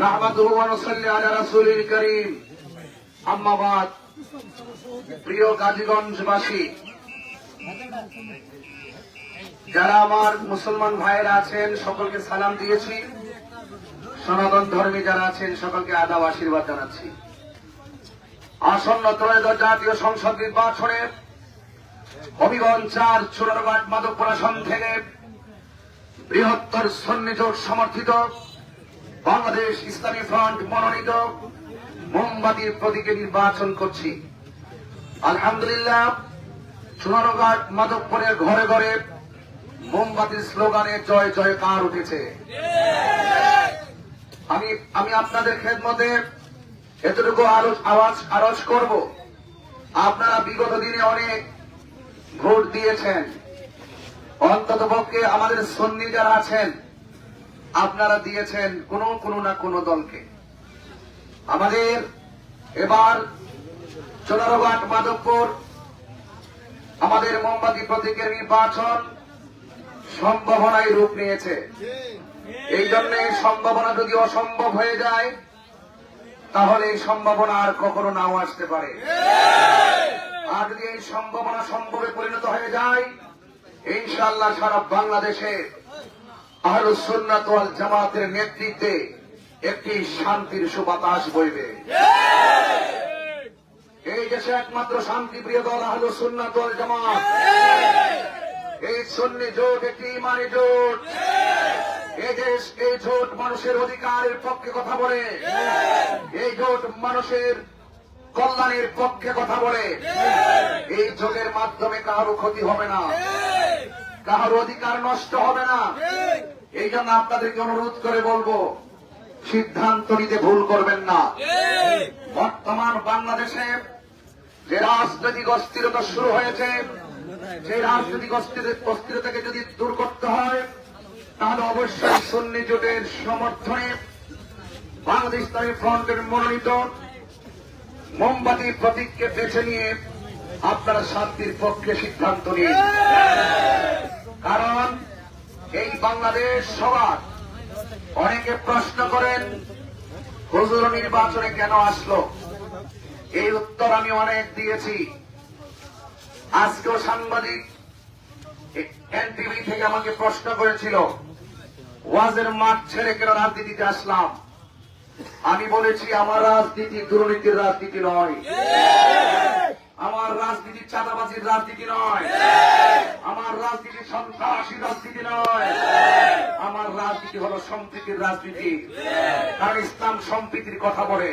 নাহমাদুহু ওয়া নুসাল্লি আলা রাসূলিল কারীম। আম্মা প্রিয় গাজীগঞ্জবাসী, যারা আমার মুসলমান ভাইয়েরা আছেন, সকলকে সালাম দিয়েছি। সনাতন ধর্মী যারা আছেন, সকলকে আদাব আশীর্বাদ জানাচ্ছি। আসন্ন ত্রয়োদশ জাতীয় সংসদ নির্বাচনে হবিগঞ্জ চার চুরারঘাট মাদকপুর আসন থেকে বৃহত্তর সন্নিযোগ সমর্থিত বাংলাদেশ ইসলামী ফ্রন্ট মনোনীত মোমবাতির প্রতীকে নির্বাচন করছি। আলহামদুলিল্লাহ, চুনারঘাট মাদকপুরের ঘরে ঘরে মোমবাতির স্লোগানে জয় জয়কার উঠেছে। আমি আমি আপনাদের খেদমতে এতটুকু আওয়াজ, আরজ করব। আপনারা বিগত দিনে অনেক ভোট দিয়েছেন। অন্তত পক্ষে আমাদের সন্নি যারা আছেন আপনারা দিয়েছেন কোন, কোনো না কোনো দলকে। আমাদের এবার চোনারঘাট মাধবপুর, আমাদের মোমবাতি প্রতীকের নির্বাচন সম্ভাবনায় রূপ নিয়েছে। এই জন্য সম্ভাবনা যদি অসম্ভব হয়ে যায়, তাহলে এই সম্ভাবনা আর কখনো নাও আসতে পারে। আর যদি এই সম্ভাবনা সম্ভবে পরিণত হয়ে যায় ইনশাল্লাহ সারা বাংলাদেশে আহলুসুন্নাত ওয়াল জামাতের নেতৃত্বে একটি শান্তির সুবাতাস বইবে। এই দেশে একমাত্র শান্তিপ্রিয় দল আহলুসুন্নাত ওয়াল জামাত। এই সুন্নি জোট একটি ইমানি জোট। এই দেশ, এই জোট মানুষের অধিকারের পক্ষে কথা বলে। এই জোট মানুষের কল্যাণের পক্ষে কথা বলে। এই জোটের মাধ্যমে কারও ক্ষতি হবে না। কারোর অধিকার নষ্ট হবে না। এই জন্য আপনাদেরকে অনুরোধ করে বলব, সিদ্ধান্ত নিতে ভুল করবেন না। বর্তমান বাংলাদেশে যে রাজনৈতিক অস্থিরতা শুরু হয়েছে, সেই রাজনৈতিক অস্থিরতাকে যদি দূর করতে হয়, তাহলে অবশ্যই সন্নি জোটের সমর্থনে বাংলাদেশ ইসলামী ফ্রন্টের মনোনীত মোমবাতি প্রতীককে বেছে নিয়ে আপনারা শান্তির পক্ষে সিদ্ধান্ত নিন। কারণ এই বাংলাদেশ সবার। অনেকে প্রশ্ন করেন, হুজুর নির্বাচনে কেন আসলো? এই উত্তর আমি অনেক দিয়েছি। আজকেও সাংবাদিক এনটিভি থেকে আমাকে প্রশ্ন করেছিল, ওয়াজের মাঠ ছেড়ে কেন রাজনীতিতে আসলাম? আমি বলেছি, আমার রাজনীতি দুর্নীতির রাজনীতি নয়। আমার রাজনীতি চাঁদাবাজির রাজনীতি নয়। আমার রাজনীতি সন্ত্রাসী রাজনীতি নয়। আমার রাজনীতি হলো সম্প্রীতির রাজনীতি। কারণ ইসলাম সম্প্রীতির কথা বলে।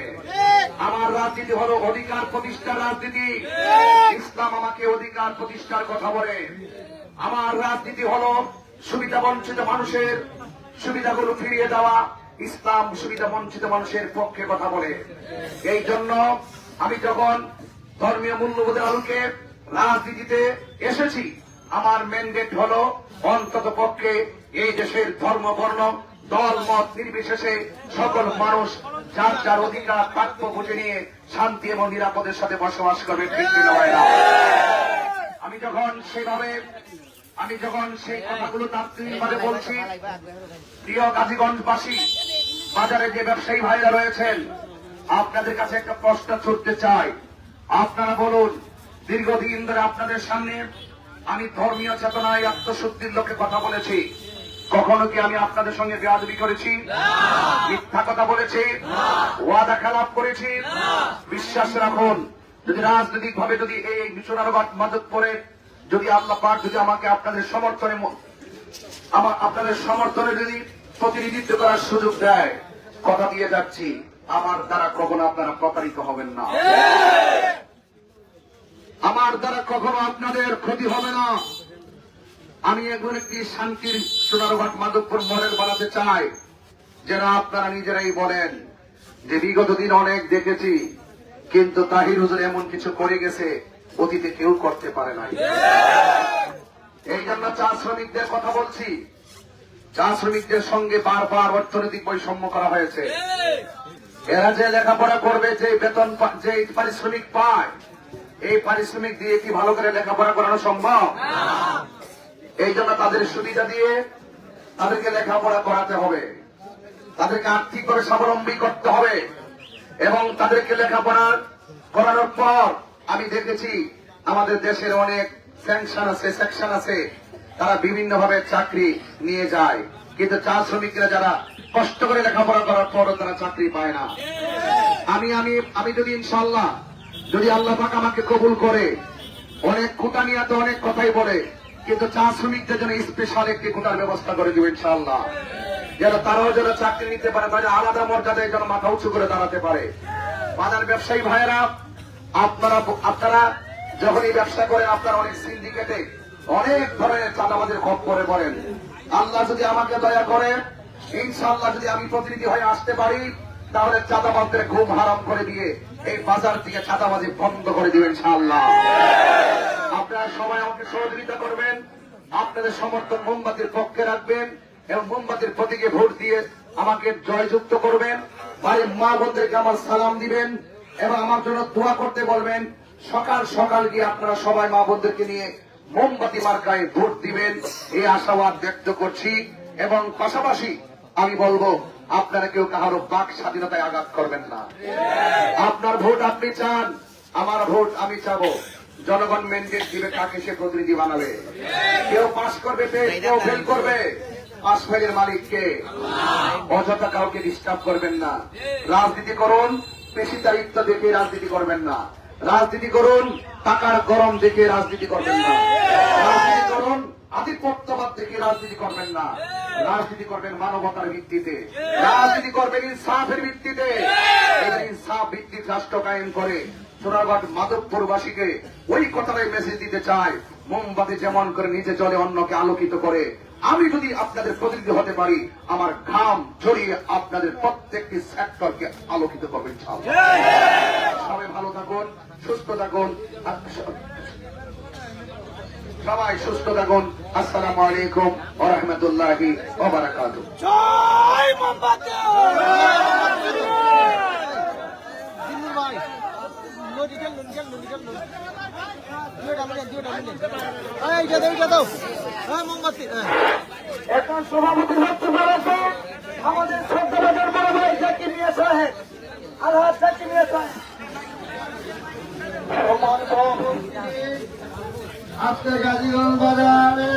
আমার রাজনীতি হলো অধিকার প্রতিষ্ঠার রাজনীতি। ইসলাম আমাকে অধিকার প্রতিষ্ঠার কথা বলে। আমার রাজনীতি হলো সুবিধা বঞ্চিত মানুষের সুবিধাগুলো ফিরিয়ে দেওয়া। ইসলাম সুবিধা বঞ্চিত মানুষের পক্ষে কথা বলে। এই জন্য আমি যখন ধর্মীয় মূল্যবোধের আলোকে রাজনীতিতে এসেছি। আমার ম্যান্ডেট হল অন্তত পক্ষে এই দেশের ধর্ম, বর্ণ, দল, মত নির্বিশেষে সকল মানুষ যার যার অধিকার প্রাপ্য বুঝে নিয়ে শান্তি এবং নিরাপদের সাথে বসবাস করবে আমি যখন সেভাবে, আমি যখন সেই কথাগুলো তাৎক্ষণিকভাবে বলছি, প্রিয় গাজীগঞ্জবাসী, বাজারে যে ব্যবসায়ী ভাইরা রয়েছেন, আপনাদের কাছে একটা প্রশ্ন ছুটতে চাই। আপনারা বলুন দীর্ঘদিন ধরে আপনাদের সামনে আমি ধর্মীয় চেতনায় আত্মশুদ্ধির লোকে কথা বলেছি। কখনো কি আমি আপনাদের সঙ্গে বেয়াদবি করেছি? মিথ্যা কথা বলেছি? ওয়াদা খেলাপ করেছি? বিশ্বাস রাখুন যদি রাজনৈতিক ভাবে যদি এই মিশনারবাদ মদত করে যদি আল্লাহ পাক যদি আমাকে আপনাদের সমর্থনে আমার আপনাদের সমর্থনে যদি প্রতিনিধিত্ব করার সুযোগ দেয় কথা দিয়ে যাচ্ছি। আমার দ্বারা কখনো আপনারা প্রতারিত হবেন না। আমার দ্বারা কখনো আপনাদের ক্ষতি হবে না। আমি এখন একটি শান্তির সোনারঘাট মাধবপুর মডেল বানাতে চাই। যারা আপনারা নিজেরাই বলেন যে বিগত দিন অনেক দেখেছি, কিন্তু তাহির হুজুর এমন কিছু করে গেছে, অতীতে কেউ করতে পারে নাই। এই জন্য চা শ্রমিকদের কথা বলছি। চা শ্রমিকদের সঙ্গে বারবার অর্থনৈতিক বৈষম্য করা হয়েছে। এরা যে লেখাপড়া করবে, যে বেতন যে পারিশ্রমিক পায়, এই পারিশ্রমিক দিয়ে কি ভালো করে লেখাপড়া করানো সম্ভব? এই জন্য তাদের সুবিধা দিয়ে তাদেরকে লেখাপড়া করাতে হবে। তাদেরকে আর্থিকভাবে স্বাবলম্বী করতে হবে। এবং তাদেরকে লেখাপড়া করানোর পর, আমি দেখেছি আমাদের দেশের অনেক স্যাংশন আছে, সেকশন আছে, তারা বিভিন্ন ভাবে চাকরি নিয়ে যায়। কিন্তু চা শ্রমিকরা যারা কষ্ট করে লেখাপড়া করার তারা চাকরি পায় না। আমি আমি আমি যদি ইনশাল্লাহ, যদি আল্লাহ পাক আমাকে কবুল করে, অনেক খুঁটা নিয়ে তো অনেক কথাই বলে, কিন্তু চা শ্রমিকদের জন্য স্পেশাল একটি খুঁটার ব্যবস্থা করে দিব ইনশাল্লাহ। যেন তারাও যেন চাকরি নিতে পারে, তাদের আলাদা মর্যাদায় যেন মাথা উঁচু করে দাঁড়াতে পারে। বাজার ব্যবসায়ী ভাইয়েরা, আপনারা আপনারা যখনই ব্যবসা করেন আপনারা অনেক সিন্ডিকেটে অনেক ধরনের চাঁদাবাজের খপ্পরে পড়েন। আল্লাহ যদি আমাকে দয়া করে ইনশাআল্লাহ যদি আমি প্রতিনিধি হয়ে আসতে পারি তাহলে চাঁদাবাজদের ঘুম হারাম করে দিয়ে এই বাজার থেকে চাঁদাবাজি বন্ধ করে দিবেন, ইনশাআল্লাহ। আপনারা সবাই আমাকে সহযোগিতা করবেন, আপনাদের সমর্থন মোমবাতির পক্ষে রাখবেন এবং মোমবাতির প্রতীকে ভোট দিয়ে আমাকে জয়যুক্ত করবেন। বাড়ির মা বোনদেরকে আমার সালাম দিবেন এবং আমার জন্য দোয়া করতে বলবেন। সকাল সকাল গিয়ে আপনারা সবাই মা বোনদেরকে নিয়ে মোমবাতি মার্কায় ভোট দিবেন, এই আশাবাদ ব্যক্ত করছি। এবং পাশাপাশি আমি বলব আপনারা কেউ কাহারও বাক স্বাধীনতায় আঘাত করবেন না। আপনার ভোট আপনি চান, আমার ভোট আমি চাবো। জনগণ ম্যান্ডেট দিবে কাকে সে প্রতিনিধি বানাবে। কেউ পাশ করবে কেউ ফেল করবে। পাশ ফেলের মালিককে অযথা কাউকে ডিস্টার্ব করবেন না। রাজনীতি করুন পেশি দায়িত্ব দেখে রাজনীতি করবেন না। রাজনীতি করুন, টাকার গরম দেখে রাজনীতি করবেন না। রাজনীতি করুন আধিপত্যবাদ দেখে রাজনীতি করবেন না। রাজনীতি করবেন মানবতার ভিত্তিতে। রাজনীতি করবেন ইনসাফের ভিত্তিতে। ইনসাফ ভিত্তিক রাষ্ট্র কায়েম করে সোনারঘাট মাধবপুরবাসীকে ওই কথাটাই মেসেজ দিতে চাই মোমবাতি যেমন করে নিজে জলে অন্যকে আলোকিত করে। আমি যদি আপনাদের প্রতিনিধি হতে পারি আমার ঘাম জড়িয়ে আপনাদের প্রত্যেকটি সেক্টরকে আলোকিত করবেন সবাই ভালো থাকুন সুস্থ থাকুন সবাই সুস্থ থাকুন। আসসালামু আলাইকুম ওয়া রাহমাতুল্লাহি জয় মোমবাতি! এখন সভাপতি বলেছে আমাদের সদ্যবাজার বড় ভাই জাকির মিয়া সাহেব। আলহাজ জাকির মিয়া সাহেব। আজকে গাজীগঞ্জ বাজারে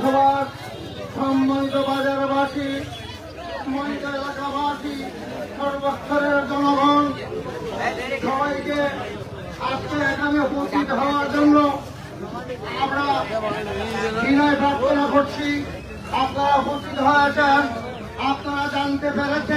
সবার সম্মানিত বাজারবাসী, সম্মানিত এলাকাবাসী, সর্বস্তরের জনগণ, সবাইকে আজকে এখানে উপস্থিত হওয়ার জন্য আমরা বিনয় প্রার্থনা করছি। আপনারা উপস্থিত হয়েছেন, আপনারা জানতে পেরেছেন।